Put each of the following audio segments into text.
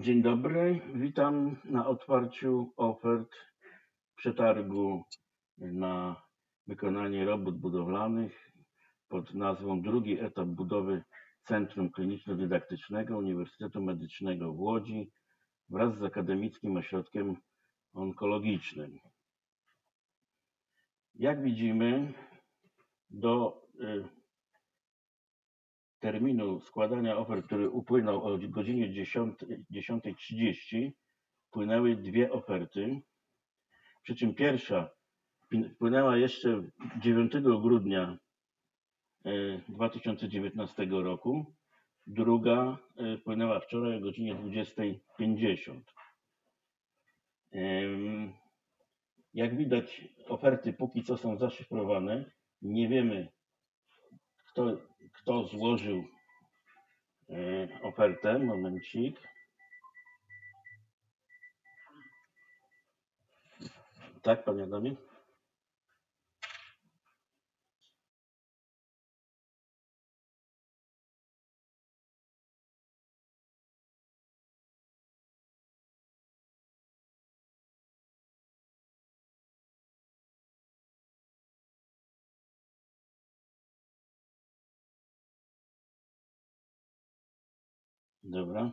Dzień dobry, witam na otwarciu ofert przetargu na wykonanie robót budowlanych pod nazwą Drugi etap budowy Centrum Kliniczno-Dydaktycznego Uniwersytetu Medycznego w Łodzi wraz z Akademickim Ośrodkiem Onkologicznym. Jak widzimy, do y, terminu składania ofert, który upłynął o godzinie 10 10.30, wpłynęły dwie oferty. Przy czym pierwsza wpłynęła jeszcze 9 grudnia e, 2019 roku, druga e, wpłynęła wczoraj o godzinie 20.50. Em, Jak widać, oferty póki co są zaszyfrowane. Nie wiemy, kto, kto złożył e, ofertę. Momencik. Tak, panie Adamie? Dobra.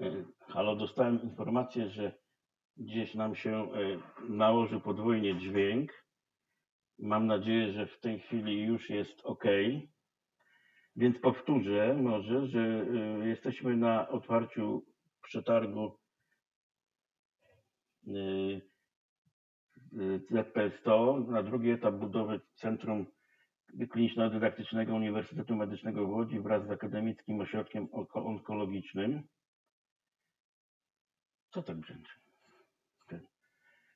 E, Halo, dostałem informację, że gdzieś nam się e, nałożył podwójnie dźwięk. Mam nadzieję, że w tej chwili już jest ok. Więc powtórzę może, że e, jesteśmy na otwarciu przetargu e, ZP100 na drugi etap budowy Centrum Kliniczno-Dydaktycznego Uniwersytetu Medycznego w Łodzi wraz z Akademickim Ośrodkiem Onko- Onkologicznym. Co tak brzęczy?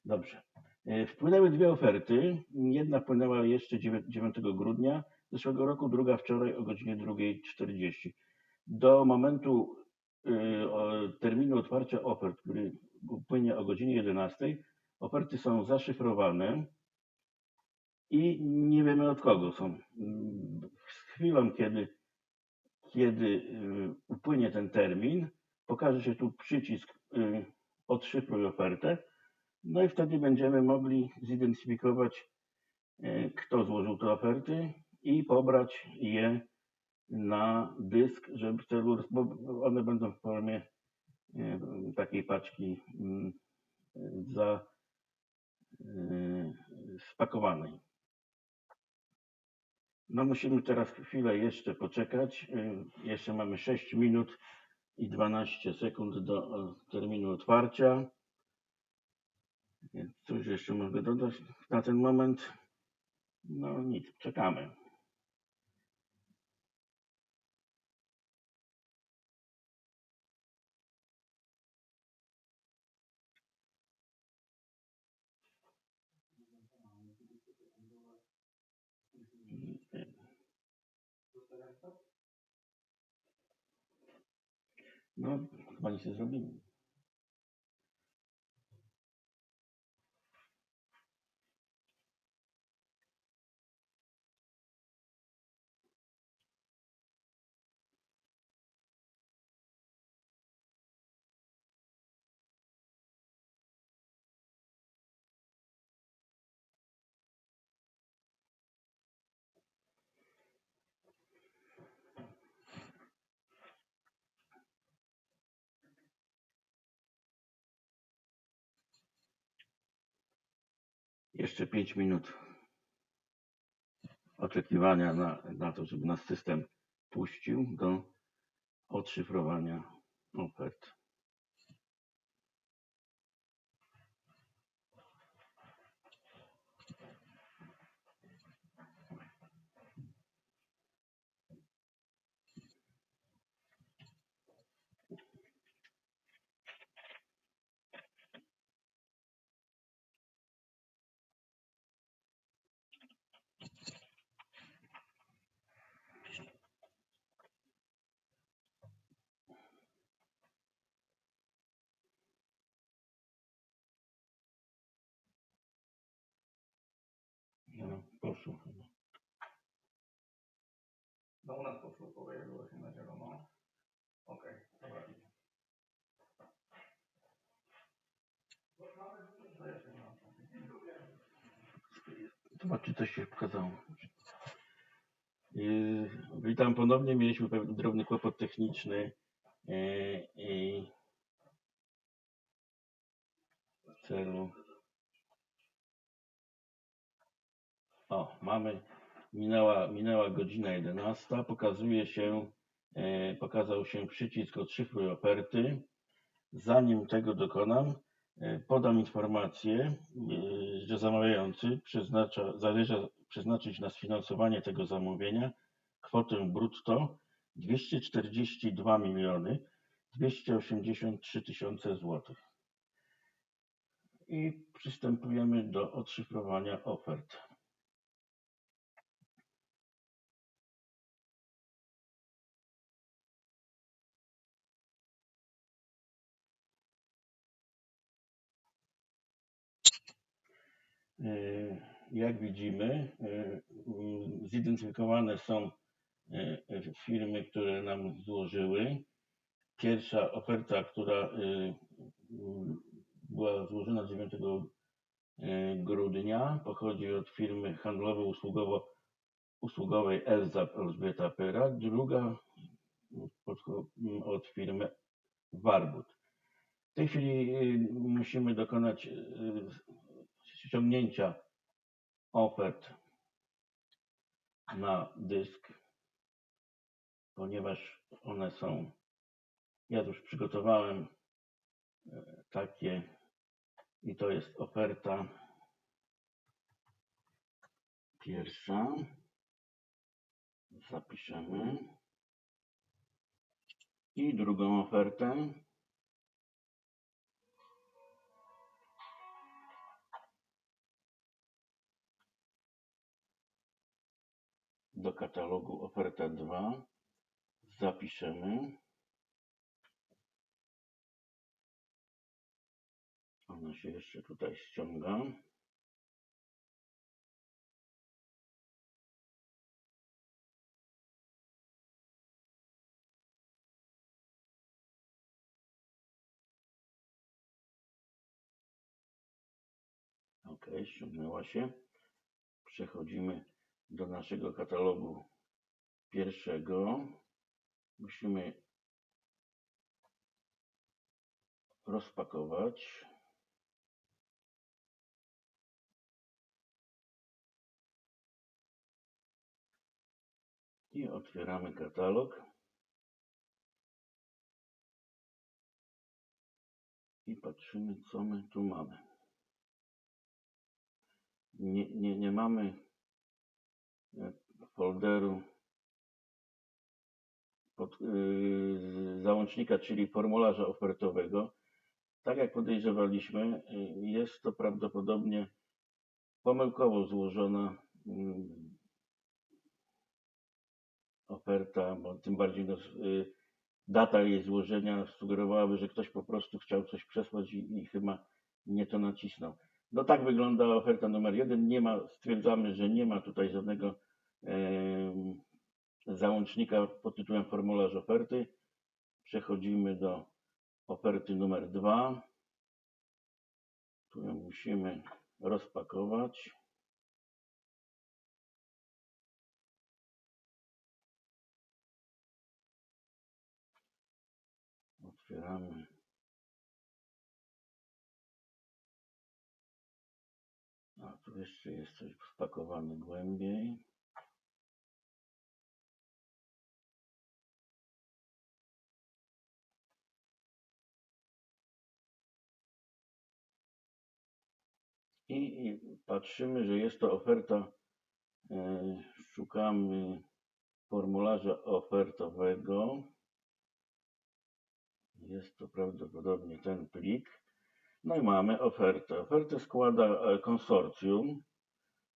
Dobrze. E, Wpłynęły dwie oferty. Jedna wpłynęła jeszcze dziewię- 9 grudnia zeszłego roku, druga wczoraj o godzinie 2.40. Do momentu y, terminu otwarcia ofert, który upłynie o godzinie 11, oferty są zaszyfrowane i nie wiemy od kogo są. Z chwilą, kiedy, kiedy y, upłynie ten termin, pokaże się tu przycisk y, odszyfruj ofertę, no i wtedy będziemy mogli zidentyfikować, y, kto złożył te oferty i pobrać je na dysk, żeby celu, bo one będą w formie takiej paczki mm, za spakowanej. No musimy teraz chwilę jeszcze poczekać. Y, Jeszcze mamy 6 minut i 12 sekund do e, terminu otwarcia. Coś jeszcze mogę dodać na ten moment? No nic, czekamy. No, chyba nic nie Jeszcze 5 minut oczekiwania na, na to, żeby nas system puścił do odszyfrowania ofert. No, poszło chyba. U nas po członkowej było się na zielono. Okej, dobra. To jeszcze nie mam. Zobacz, czy coś się pokazało. Yy, witam ponownie. Mieliśmy pewien drobny kłopot techniczny. Yy, i w celu. O, mamy. Minęła, minęła godzina 11. Pokazuje się, yy, pokazał się przycisk odszyfruj oferty. Zanim tego dokonam, yy, podam informację, yy, że zamawiający przeznacza, zamierza przeznaczyć na sfinansowanie tego zamówienia kwotę brutto 242 miliony 283 tysiące złotych. I przystępujemy do odszyfrowania ofert. Jak widzimy, yy, zidentyfikowane są yy, firmy, które nam złożyły. Pierwsza oferta, która była złożona 9 yy, grudnia, pochodzi od firmy handlowo-usługowej Elza Elżbieta Pyra. Druga od firmy Warbut. W tej chwili musimy dokonać ściągnięcia ofert na dysk, ponieważ one są. Ja już przygotowałem e, takie i to jest oferta pierwsza. Zapiszemy. I drugą ofertę. Do katalogu oferta 2 zapiszemy. Ona się jeszcze tutaj ściąga. Ok, ściągnęła się. Przechodzimy do naszego katalogu pierwszego. Musimy rozpakować. I otwieramy katalog. I patrzymy, co my tu mamy. Nie, nie, nie mamy folderu pod, yy, załącznika, czyli formularza ofertowego. Tak jak podejrzewaliśmy, yy, jest to prawdopodobnie pomyłkowo złożona yy, oferta, bo tym bardziej no, data jej złożenia sugerowałaby, że ktoś po prostu chciał coś przesłać i, i chyba nie to nacisnął. No tak wygląda oferta numer jeden. Nie ma, stwierdzamy, że nie ma tutaj żadnego załącznika pod tytułem formularz oferty. Przechodzimy do oferty numer dwa. Ją musimy rozpakować. Otwieramy. Tu jeszcze jest coś spakowane głębiej. I, I patrzymy, że jest to oferta. e, Szukamy formularza ofertowego. Jest to prawdopodobnie ten plik. No i mamy ofertę. Ofertę składa e, konsorcjum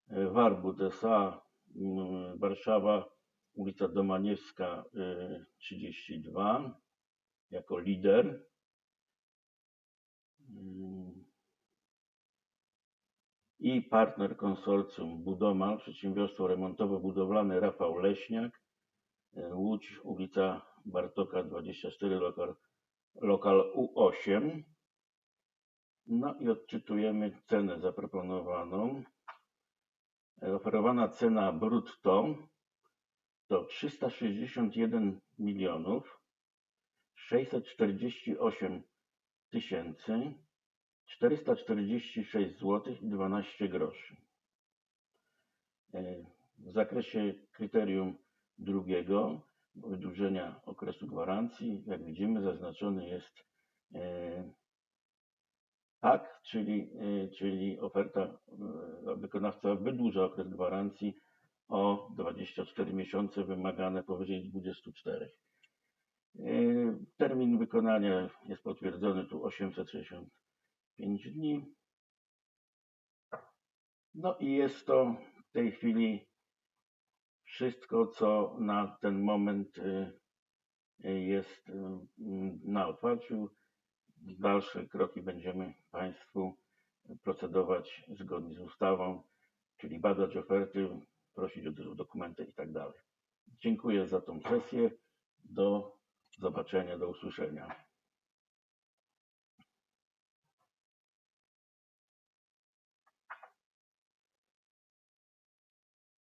e, Warbut S.A. m, Warszawa, ulica Domaniewska e, 32 jako lider. Mm. I partner konsorcjum Budomal, przedsiębiorstwo remontowo-budowlane Rafał Leśniak, e, Łódź, ulica Bartoka 24, lokal, lokal U8. No i odczytujemy cenę zaproponowaną. E, Oferowana cena brutto to 361 milionów 648 tysięcy 446 zł i 12 groszy. E, W zakresie kryterium drugiego, wydłużenia okresu gwarancji, jak widzimy, zaznaczony jest e, tak, czyli, e, czyli oferta, e, wykonawca wydłuża okres gwarancji o 24 miesiące, wymagane powyżej 24. E, Termin wykonania jest potwierdzony tu 865 dni. No i jest to w tej chwili wszystko, co na ten moment y, y, jest y, na otwarciu. Dalsze kroki będziemy Państwu procedować zgodnie z ustawą, czyli badać oferty, prosić o do- dokumenty i tak. Dziękuję za tą sesję. Do zobaczenia, do usłyszenia.